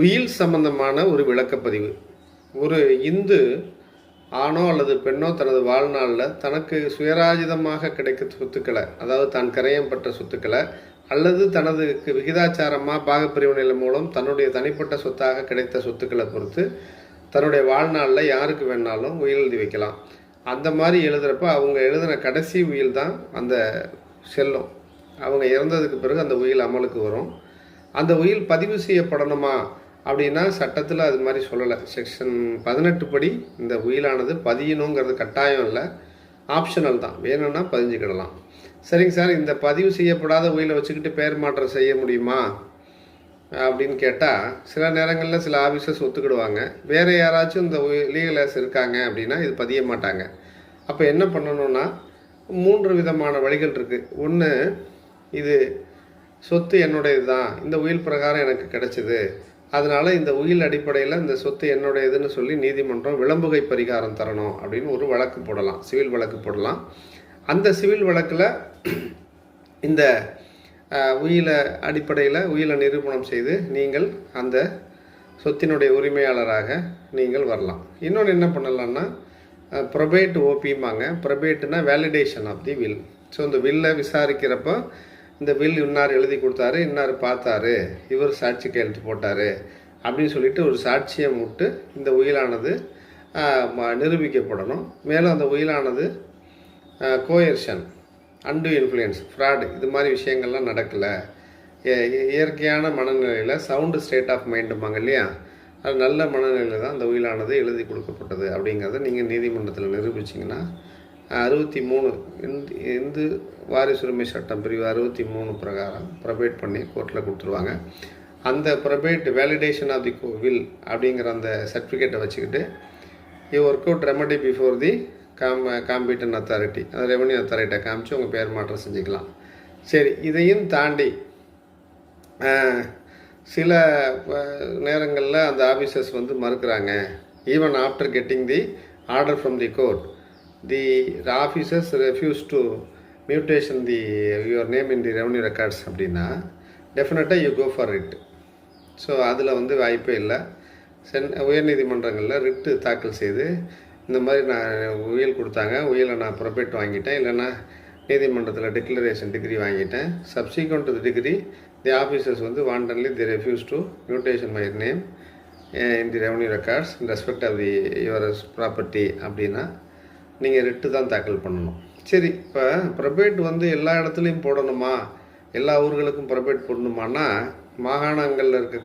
உயில் சம்பந்தமான ஒரு விளக்கப்பதிவு. ஒரு இந்து ஆணோ அல்லது பெண்ணோ தனது வாழ்நாளில் தனக்கு சுயராஜிதமாக கிடைக்க சொத்துக்களை அதாவது தான் கரையம் பெற்ற சொத்துக்களை அல்லது தனது விகிதாச்சாரமாக பாகப்பிரிவினைகள் மூலம் தன்னுடைய தனிப்பட்ட சொத்தாக கிடைத்த சொத்துக்களை பொறுத்து தன்னுடைய வாழ்நாளில் யாருக்கு வேணாலும் உயில் எழுதி வைக்கலாம். அந்த மாதிரி எழுதுகிறப்ப அவங்க எழுதின கடைசி உயில் தான் அந்த செல்லும். அவங்க இறந்ததுக்கு பிறகு அந்த உயில் அமலுக்கு வரும். அந்த உயில் பதிவு செய்யப்படணுமா? அப்படின்னா சட்டத்தில் அது மாதிரி சொல்லலை. செக்ஷன் பதினெட்டு படி இந்த உயிலானது பதியணுங்கிறது கட்டாயம் இல்லை. ஆப்ஷனல் தான். வேணும்னா பதிஞ்சுக்கிடலாம். சரிங்க சார் இந்த பதிவு செய்யப்படாத உயிலை வச்சுக்கிட்டு பெயர் மாற்றம் செய்ய முடியுமா? அப்படின்னு கேட்டால் சில நேரங்களில் சில ஆஃபீஸர்ஸ் ஒத்துக்கிடுவாங்க. வேறு யாராச்சும் இந்த லீகலேஸ் இருக்காங்க அப்படின்னா இது பதிய மாட்டாங்க. அப்போ என்ன பண்ணணும்னா மூன்று விதமான வழிகள் இருக்குது ஒன்று இது சொத்து என்னுடையது தான் இந்த உயில் பிரகாரம் எனக்கு கிடைச்சிது. அதனால இந்த உயில் அடிப்படையில் இந்த சொத்து என்னுடையதுன்னு சொல்லி நீதிமன்றம் விளம்புகை பரிகாரம் தரணும் அப்படின்னு ஒரு வழக்கு போடலாம். சிவில் வழக்கு போடலாம். அந்த சிவில் வழக்கில் இந்த உயில அடிப்படையில் உயிலை நிரூபணம் செய்து நீங்கள் அந்த சொத்தினுடைய உரிமையாளராக நீங்கள் வரலாம். இன்னொன்று என்ன பண்ணலாம்னா ப்ரொபேட் ஓபிம்பாங்க. ப்ரொபேட்னா validation of the will so இந்த வில்லை விசாரிக்கிறப்போ இந்த வில் இன்னார் எழுதி கொடுத்தாரு இன்னார் பார்த்தாரு இவர் சாட்சி கையெழுத்து போட்டார் அப்படின்னு சொல்லிட்டு ஒரு சாட்சியை முட்டு இந்த உயிலானது ம- நிரூபிக்கப்படணும். மேலும் அந்த உயிலானது கோயர்ஷன் அண்டு இன்ஃப்ளூயன்ஸ் ஃப்ராடு இது மாதிரி விஷயங்கள்லாம் நடக்கலை. இயற்கையான மனநிலையில் சவுண்டு ஸ்டேட் ஆஃப் மைண்டுமாங்க இல்லையா? அது நல்ல மனநிலையில் தான் அந்த உயிலானது எழுதி கொடுக்கப்பட்டது அப்படிங்கிறத நீங்கள் நீதிமன்றத்தில் நிரூபிச்சிங்கன்னா அறுபத்தி மூணு. இந்து இந்து வாரிசுரிமை சட்டம் பிரிவு அறுபத்தி மூணு பிரகாரம் ப்ரொபேட் பண்ணி கோர்ட்டில் கொடுத்துருவாங்க. அந்த ப்ரொபேட் வேலிடேஷன் ஆஃப் தி கோவில் அப்படிங்கிற அந்த சர்டிஃபிகேட்டை வச்சுக்கிட்டு you work out remedy before the com competent authority அந்த ரெவன்யூ அத்தாரிட்டியை காமிச்சு உங்கள் பேர் மாற்றம் செஞ்சுக்கலாம். சரி இதையும் தாண்டி சில நேரங்களில் அந்த ஆஃபீஸர்ஸ் வந்து மறுக்கிறாங்க. Even after getting the order from the court the officers refuse to mutation the your name in the revenue records அப்படின்னா டெஃபினட்டாக you go for writ so அதில் வந்து வாய்ப்பே இல்லை. சென் உயர்நீதிமன்றங்களில் ரிட்டு தாக்கல் செய்து இந்த மாதிரி நான் உயில் கொடுத்தாங்க. உயிலை நான் ப்ரொபேட் வாங்கிட்டேன். இல்லைன்னா நீதிமன்றத்தில் டிக்ளரேஷன் டிகிரி வாங்கிட்டேன். சப்சிக்வெண்ட் டிகிரி தி ஆஃபீஸர்ஸ் வந்து wantonly the refuse to mutation my name in the revenue records in respect of the your property அப்படின்னா நீங்கள் ரிட்டு தான் தாக்கல் பண்ணணும். சரி இப்போ ப்ரபேட் வந்து எல்லா இடத்துலையும் போடணுமா? எல்லா ஊர்களுக்கும் ப்ரபேட் போடணுமான்னா மாகாணங்களில் இருக்க